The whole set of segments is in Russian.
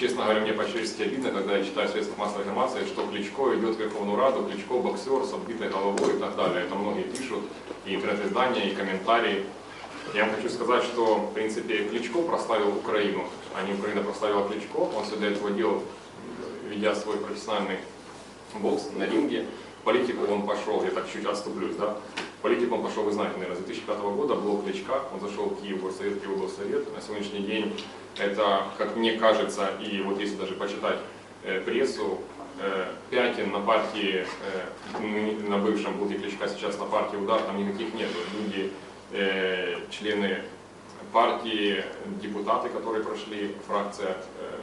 честно говоря, мне по-человечески обидно, когда я читаю в средствах массовой информации, что Кличко идет в Верховную Раду, Кличко боксер с отбитой головой и так далее. Это многие пишут, и интернет-издания, и комментарии. Я вам хочу сказать, что, в принципе, Кличко прославил Украину, а не Украина прославила Кличко. Он все для этого делал, ведя свой профессиональный бокс на ринге. В политику он пошел, я так чуть отступлюсь, да, он пошел, вы знаете, наверное, с 2005 года, блок Кличка, он зашел в Киев, Горсовет, Киев, Госсовет. На сегодняшний день это, как мне кажется, и вот если даже почитать э, прессу, э, Пятин на партии, э, на бывшем блоке Кличка, сейчас на партии Удар, там никаких нет. Люди, э, члены партии, депутаты, которые прошли, фракция э,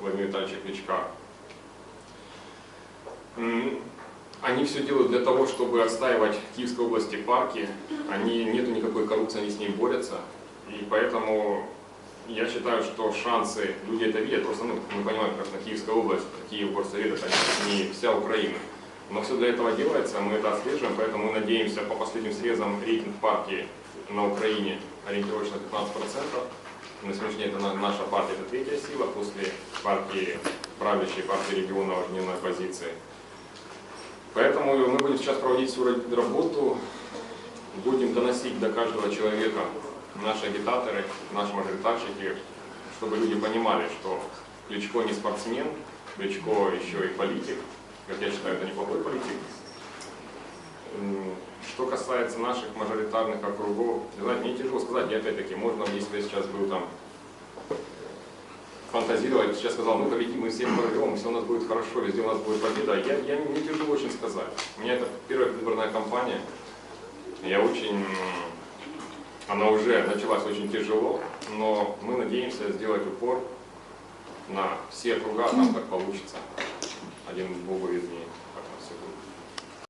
Владимира Витальевича Кличка, они все делают для того, чтобы отстаивать Киевской области парки. Они, нету никакой коррупции, они с ней борются. И поэтому я считаю, что шансы, люди это видят, просто ну, мы понимаем, как на Киевская область, Киев, Горсовет, это не вся Украина. Но все для этого делается, мы это отслеживаем, поэтому мы надеемся по последним срезам рейтинг партии на Украине ориентировочно 15%. На сегодняшний день это на- наша партия, это третья сила, после партии правящей, партии регионов дневной оппозиции. Поэтому мы будем сейчас проводить всю ра- работу, будем доносить до каждого человека наши агитаторы, наши мажоритарщики, чтобы люди понимали, что Кличко не спортсмен, Кличко еще и политик. Как я считаю, это неплохой политик. Что касается наших мажоритарных округов, знаете, мне тяжело сказать, я опять-таки, можно, если я сейчас был там фантазировать, сейчас сказал, мы победим, мы всех прорвем, все у нас будет хорошо, везде у нас будет победа. Я, я мне тяжело очень сказать. У меня это первая предвыборная кампания. Я очень, она уже началась очень тяжело, но мы надеемся сделать упор на все округа, там как получится. Один Богу